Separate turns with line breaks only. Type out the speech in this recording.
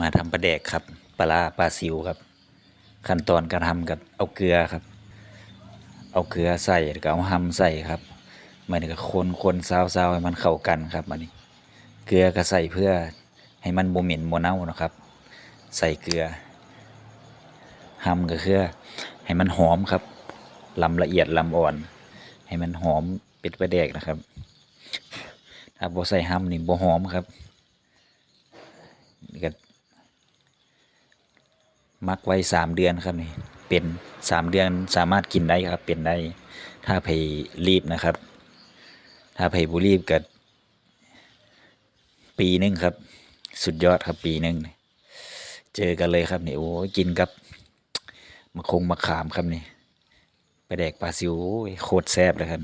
มาทำปลาแดกครับปลาปลาซิวครับ ขั้นตอนการทำกับเอาเกลือครับ เอาเกลือใส่แล้วก็เอาหำใส่ครับมันก็คนคนซาวซาวให้มันเข้ากันครับมันนี้เกลือก็ใส่เพื่อให้มันบ่เหม็นบ่เน่านะครับ ใส่เกลือหำก็คือให้มันหอมครับลำละเอียดลำอ่อน ให้มันหอมเป็ดปลาแดกนะครับถ้าบ่ใส่หำนี่บ่หอมครับนี่ก็ มักไว้สามเดือนครับนี่เป็นสามเดือนสามารถกินได้ครับเป็นได้ ถ้าเพรีบนะครับ ถ้าเพยบุรีบก็ปีหนึงครับ สุดยอดครับปีหนึงเจอกันเลยครับนี่โอ้กินกับมะคงมะขามครับนี่ไปแดกปลาซิวโคตรแซ่บเลยครับ